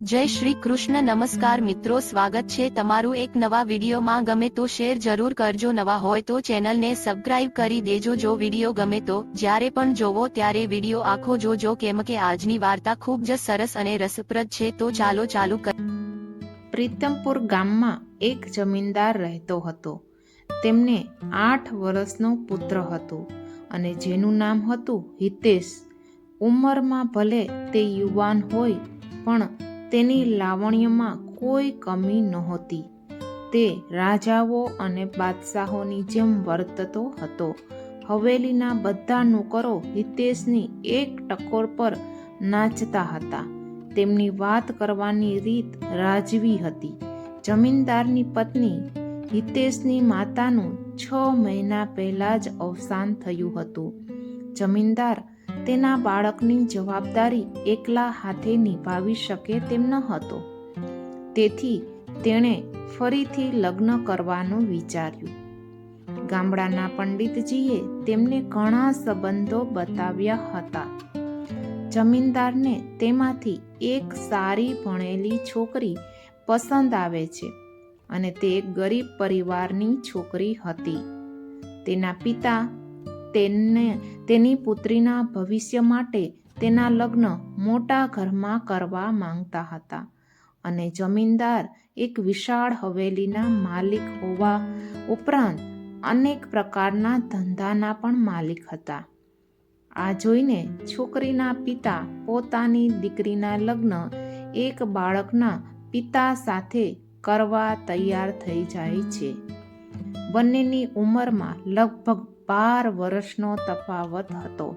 જય શ્રી કૃષ્ણ, નમસ્કાર મિત્રો, સ્વાગત છે તમારું એક નવા વિડીયોમાં. ગમે તો શેર જરૂર કરજો, નવા હોય તો ચેનલને સબસ્ક્રાઇબ કરી દેજો. જો વીડિયો ગમે તો, જ્યારે પણ જોવો ત્યારે વીડિયો આખો જોજો. કેમ કે આજની વાર્તા ખૂબ જ સરસ અને રસપ્રદ છે. તો ચાલો, ચાલુ કર. પ્રીતમપુર ગામમાં એક જમીનદાર રહેતો હતો. તેમને આઠ વર્ષનો પુત્ર હતો અને જેનું નામ હતું હિતેશ. ઉંમરમાં ભલે તે યુવાન હોય, પણ તેની લાવણ્યમાં કોઈ કમી નહોતી. તે રાજાઓ અને બાદશાહોની જેમ વર્તતો હતો. હવેલીના બધા નોકરો હિતેશની એક ટકોર પર નાચતા હતા. તેમની વાત કરવાની રીત રાજવી હતી. જમીનદારની પત્ની હિતેશની માતાનું છ મહિના પહેલા જ અવસાન થયું હતું. જમીનદાર તેના બાળકની જવાબદારી એકલા હાથે નિભાવી શકે તેમ ન હતો. તેથી તેણે ફરીથી લગ્ન કરવાનું વિચાર્યું. ગામડાના પંડિતજીએ તેમને ઘણા સંબંધો બતાવ્યા હતા. જમીનદારને તેમાંથી એક સારી ભણેલી છોકરી પસંદ આવે છે અને તે ગરીબ પરિવારની છોકરી હતી. તેના પિતા તેને તેની પુત્રીના ભવિષ્ય માટે તેના લગ્ન મોટા ઘરમાં કરવા માંગતા હતા. અને જમીનદાર એક વિશાળ હવેલીના માલિક હોવા ઉપરાંત અનેક પ્રકારના ધંધાના પણ માલિક હતા. આ જોઈને છોકરીના પિતા પોતાની દીકરીના લગ્ન એક બાળકના પિતા સાથે કરવા તૈયાર થઈ જાય છે. બંનેની ઉંમરમાં લગભગ બાર વર્ષનો તફાવત હતો.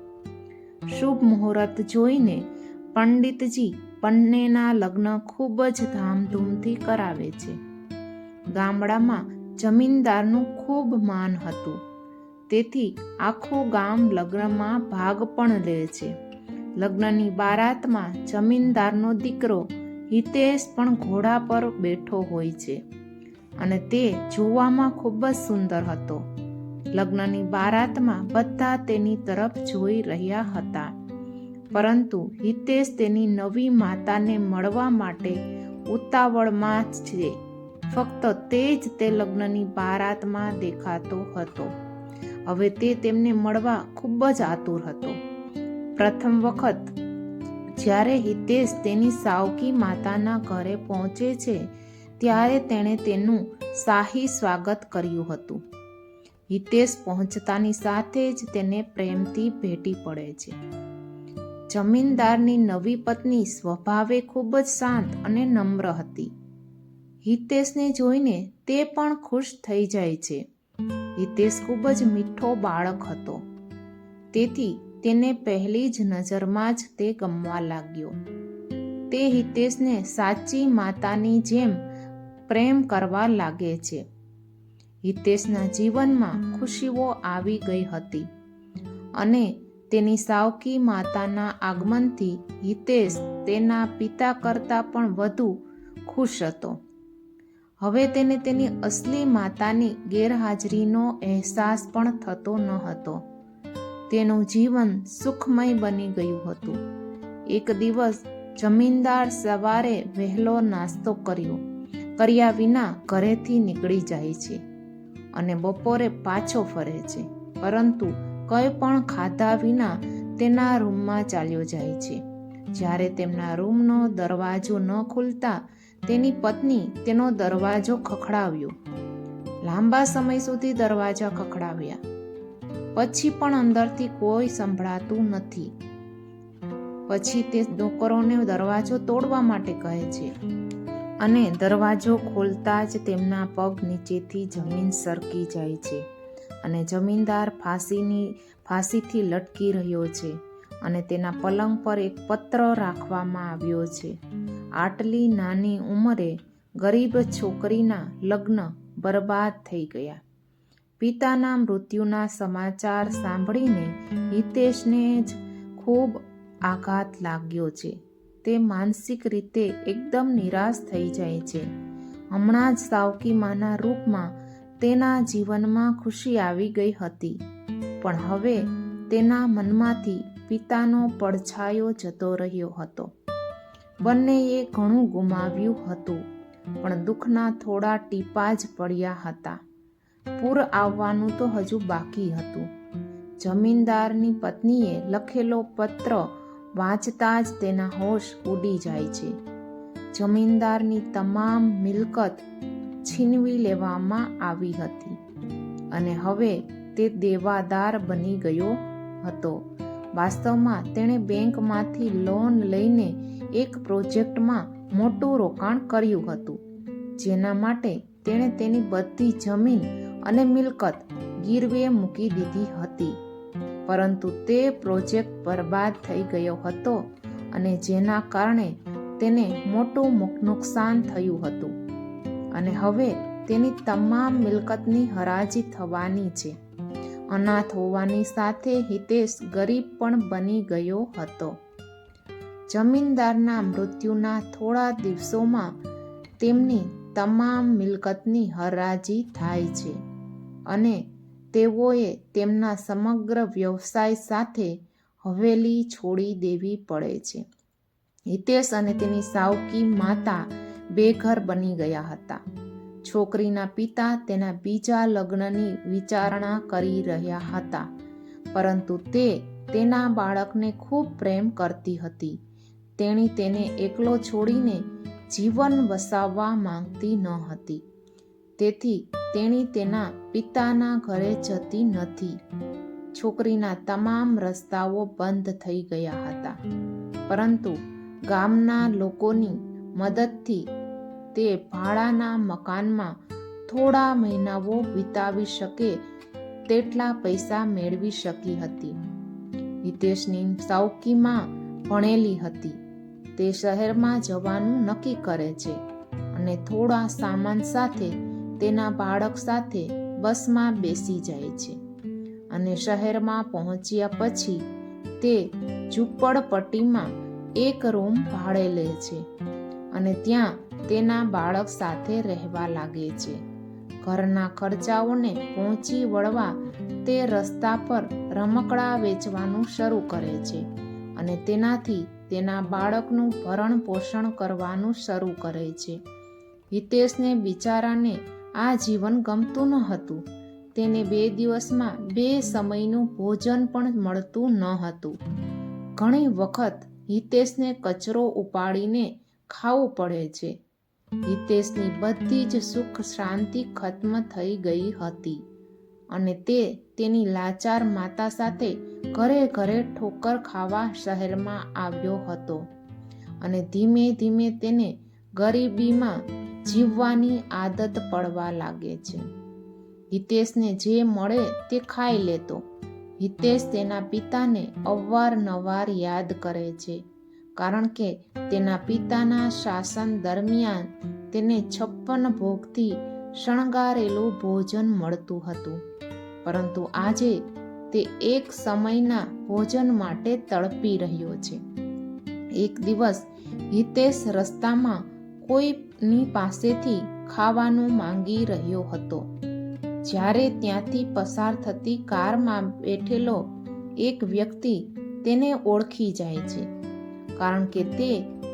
શુભ મુહૂર્ત જોઈને પંડિતજી બંનેના લગ્ન ખૂબ જ ધામધૂમથી કરાવે છે. ગામડામાં જમીનદારનું ખૂબ માન હતું. તેથી આખું ગામ લગ્નમાં ભાગ પણ લે છે. લગ્નની બારાતમાં જમીનદારનો દીકરો હિતેશ પણ ઘોડા પર બેઠો હોય છે. અને તે જોવામાં ખૂબ જ સુંદર હતો. લગ્નની બારાતમાં બધા તેની તરફ જોઈ રહ્યા હતા. પરંતુ હિતેશ તેની નવી માતાને મળવા માટે ઉતાવળમાં જ છે. ફક્ત તે જ તે લગ્નની બારાતમાં દેખાતો હતો. હવે તે તેમને મળવા ખૂબ જ આતુર હતો. પ્રથમ વખત જ્યારે હિતેશ તેની સાવકી માતાના ઘરે પહોંચે છે ત્યારે તેણે તેનું શાહી સ્વાગત કર્યું હતું. હિતેશ પહોંચતાની સાથે જ તેને પ્રેમથી ભેટી પડે છે. જમીનદારની નવી પત્ની સ્વભાવે ખૂબ જ શાંત અને નમ્ર હતી. હિતેશને જોઈને તે પણ ખુશ થઈ જાય છે. હિતેશ ખૂબ જ મીઠો બાળક હતો. તેથી તેને પહેલી જ નજરમાં જ તે ગમવા લાગ્યો. તે હિતેશને સાચી માતાની જેમ પ્રેમ કરવા લાગે છે. હિતેશના જીવનમાં ખુશીઓ આવી ગઈ હતી અને તેની સાવકી માતાના આગમનથી હિતેશ તેના પિતા કરતાં પણ વધુ ખુશ હતો. હવે તેને તેની અસલી માતાની ગેરહાજરીનો અહેસાસ પણ થતો ન હતો. તેનું જીવન સુખમય બની ગયું હતું. એક દિવસ જમીનદાર સવારે વહેલો નાસ્તો કર્યો. કર્યા વિના ઘરેથી નીકળી જાય છે અને બપોરે પાછો ફરે છે. પરંતુ કંઈ પણ ખાધા વિના તેના રૂમમાં ચાલ્યો જાય છે. જ્યારે તેમના રૂમનો દરવાજો ન ખુલતા તેની પત્ની તેનો દરવાજો ખખડાવ્યો. લાંબા સમય સુધી દરવાજા ખખડાવ્યા. પછી પણ અંદરથી કોઈ સંભળાતું નથી. પછી તે નોકરોને દરવાજો તોડવા માટે કહે છે. અને દરવાજો ખોલતા જ તેમના પગ નીચેથી જમીન સરકી જાય છે અને જમીનદાર ફાંસીની, ફાંસીથી લટકી રહ્યો છે અને તેના પલંગ પર એક પત્ર રાખવામાં આવ્યો છે. આટલી નાની ઉંમરે ગરીબ છોકરીના લગ્ન બરબાદ થઈ ગયા. પિતાના મૃત્યુના સમાચાર સાંભળીને હિતેશને જ ખૂબ આઘાત લાગ્યો છે. તે માનસિક રીતે એકદમ નિરાશ થઈ જાય છે. હમણાં જ સાવકી માના રૂપમાં તેના જીવનમાં ખુશી આવી ગઈ હતી. પણ હવે તેના મનમાંથી પિતાનો પડછાયો જતો રહ્યો હતો. બંનેએ ઘણું ગુમાવ્યું હતું, પણ દુઃખના થોડા ટીપા જ પડ્યા હતા. પૂર આવવાનું તો હજુ બાકી હતું. જમીનદારની પત્નીએ લખેલો પત્ર વાંચતા જ તેના હોશ ઉડી જાય છે. જમીનદારની તમામ મિલકત છીનવી લેવામાં આવી હતી અને હવે તે દેવાદાર બની ગયો હતો. વાસ્તવમાં તેણે બેંકમાંથી લોન લઈને એક પ્રોજેક્ટમાં મોટું રોકાણ કર્યું હતું, જેના માટે તેણે તેની બધી જમીન અને મિલકત ગીરવે મૂકી દીધી હતી. પરંતુ તે પ્રોજેક્ટ બરબાદ થઈ ગયો હતો અને જેના કારણે તેને મોટું નુકસાન થયું હતું. અને હવે તેની તમામ મિલકતની હરાજી થવાની છે. અનાથ હોવાની સાથે હિતેશ ગરીબ પણ બની ગયો હતો. જમીનદારના મૃત્યુના થોડા દિવસોમાં તેમની તમામ મિલકતની હરાજી થાય છે અને તેઓએ તેમના સમગ્ર વ્યવસાય સાથે હવેલી છોડી દેવી પડે છે. હિતેશ અને તેની સાવકી માતા બેઘર બની ગયા હતા. છોકરીના પિતા તેના બીજા લગ્નની વિચારણા કરી રહ્યા હતા, પરંતુ તે તેના બાળકને ખૂબ પ્રેમ કરતી હતી. તેણી તેને એકલો છોડીને જીવન વસાવવા માંગતી ન હતી. તેથી તેણી તેના પિતાના ઘરે જતી નથી. છોકરીના તમામ રસ્તાઓ બંધ થઈ ગયા હતા. પરંતુ ગામના લોકોની મદદથી તે ભાડાના મકાનમાં થોડા મહિનાઓ વિતાવી શકે તેટલા પૈસા મેળવી શકી હતી. હિતેશની સાવકીમાં ભણેલી હતી. તે શહેરમાં જવાનું નક્કી કરે છે અને થોડા સામાન સાથે તેના બાળક સાથે બસમાં બેસી જાય છે અને શહેરમાં પહોંચ્યા પછી તે ઝૂંપડપટ્ટીમાં એક રૂમ ભાડે લે છે અને ત્યાં તેના બાળક સાથે રહેવા લાગે છે. ઘરના ખર્ચાઓને પહોંચી વળવા તે રસ્તા પર રમકડા વેચવાનું શરૂ કરે છે અને તેનાથી તેના બાળકનું ભરણ પોષણ કરવાનું શરૂ કરે છે. હિતેશને બિચારાને આ જીવન ગમતું ન હતું. તેને બે દિવસમાં બે સમયનું ભોજન પણ મળતું ન હતું. ઘણી વખત હિતેશને કચરો ઉપાડીને ખાવું પડે છે. હિતેશની બધી જ સુખ શાંતિ ખત્મ થઈ ગઈ હતી અને તે તેની લાચાર માતા સાથે ઘરે ઘરે ઠોકર ખાવા શહેરમાં આવ્યો હતો અને ધીમે ધીમે તેને ગરીબીમાં જીવવાની આદત પડવા લાગે છે. હિતેશને જે મળે તે ખાઈ લેતો. હિતેશ તેના પિતાને અવારનવાર યાદ કરે છે. કારણ કે તેના પિતાના શાસન દરમિયાન તેને છપ્પન ભોગથી શણગારેલું ભોજન મળતું હતું. પરંતુ આજે તે એક સમયના ભોજન માટે તડપી રહ્યો છે. એક દિવસ હિતેશ રસ્તામાં કોઈની પાસેથી ખાવાનું માંગી રહ્યો હતો. જ્યારે ત્યાંથી પસાર થતી કારમાં બેઠેલો એક વ્યક્તિ તેને ઓળખી જાય છે, કારણ કે તે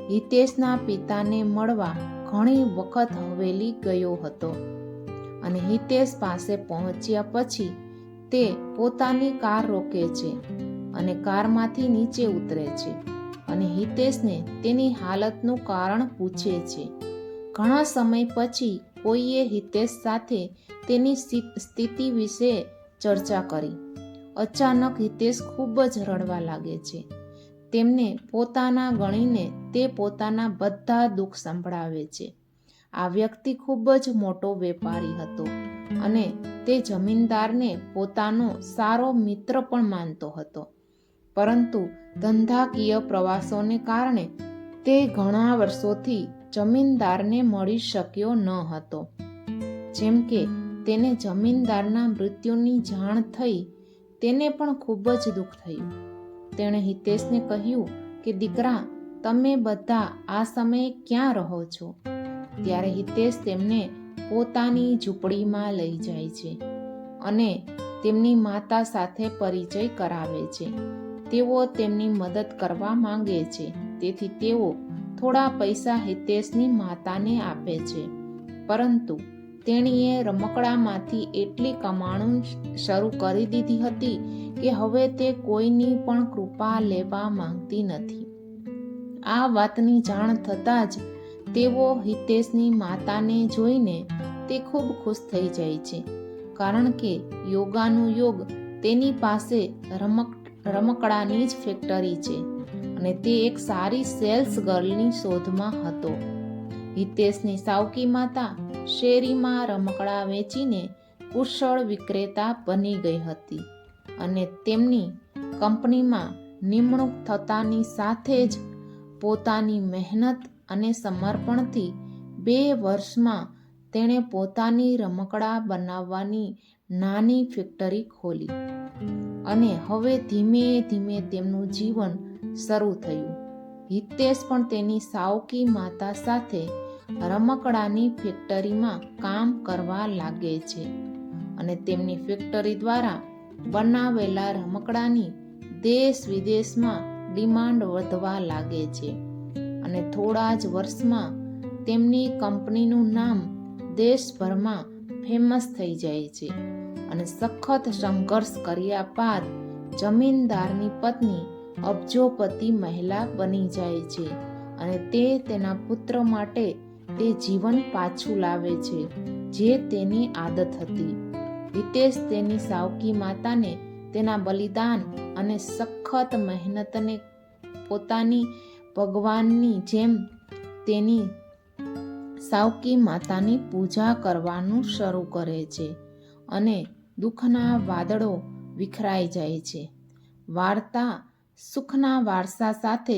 હિતેશના પિતાને મળવા ઘણી વખત હવેલી ગયો હતો અને હિતેશ પાસે પહોંચ્યા પછી તે પોતાની કાર રોકે છે અને કારમાંથી નીચે ઉતરે છે. અને હિતેશને તેની હાલતનું કારણ પૂછે છે. ઘણા સમય પછી કોઈએ હિતેશ સાથે તેની સ્થિ- સ્થિતિ વિશે ચર્ચા કરી. અચાનક હિતેશ ખૂબ જ રડવા લાગે છે. તેમને પોતાના ગણીને તે પોતાના બધા દુઃખ સંભળાવે છે. આ વ્યક્તિ ખૂબ જ મોટો વેપારી હતો અને તે જમીનદારને પોતાનો સારો મિત્ર પણ માનતો હતો. પરંતુ ધંધાકીય પ્રવાસોને કારણે તે ઘણા વર્ષોથી જમીનદારને મળી શક્યો ન હતો. જેમ કે, તેને જમીનદારના મૃત્યુની જાણ થઈ તેને પણ ખૂબ જ દુઃખ થયું. તેણે હિતેશને કહ્યું કે, દીકરા, તમે બધા આ સમયે ક્યાં રહો છો? ત્યારે હિતેશ તેમને પોતાની ઝૂંપડીમાં લઈ જાય છે અને તેમની માતા સાથે પરિચય કરાવે છે. તેઓ તેમની મદદ કરવા માંગે છે. તેથી તેઓ થોડા પૈસા હિતેશની માતાને આપે છે. પરંતુ તેણીએ રમકડામાંથી એટલી કમાણું શરૂ કરી દીધી હતી કે હવે તે કોઈની પણ કૃપા લેવા માંગતી નથી. આ વાતની જાણ થતાં જ તેઓ હિતેશની માતાને જોઈને તે ખૂબ ખુશ થઈ જાય છે. કારણ કે યોગાનું યોગ તેની પાસે રમક રમકડાની જ ફેક્ટરી છે અને તે એક સારી સેલ્સ ગર્લની શોધમાં હતો. હિતેશની સાવકી માતા શેરીમાં રમકડા વેચીને કુશળ વિક્રેતા બની ગઈ હતી અને તેમની કંપનીમાં નિમણૂક થતાની સાથે જ પોતાની મહેનત અને સમર્પણથી બે વર્ષમાં તેણે પોતાની રમકડા બનાવવાની નાની ફેક્ટરી ખોલી અને હવે ધીમે ધીમે તેમનું જીવન શરૂ થયું. હિતેશ પણ તેની સાવકી માતા સાથે રમકડાની ફેક્ટરીમાં કામ કરવા લાગે છે અને તેમની ફેક્ટરી દ્વારા બનાવેલા રમકડાની દેશ વિદેશમાં ડિમાન્ડ વધવા લાગે છે અને થોડા જ વર્ષમાં તેમની કંપનીનું નામ દેશભરમાં ફેમસ થઈ જાય છે અને સખત સંઘર્ષ કર્યા બાદ જમીનદારની પત્ની અબજોપતિ મહિલા બની જાય છે અને તે તેના પુત્ર માટે તે જીવન પાછું લાવે છે, જે તેની આદત હતી. હિતેશ તેની સાવકી માતાને તેના બલિદાન અને સખત મહેનતને પોતાની ભગવાનની જેમ તેની સાવકી માતાની પૂજા કરવાનું શરૂ કરે છે અને દુઃખના વાદળો વિખરાઈ જાય છે. વાર્તા સુખના વારસા સાથે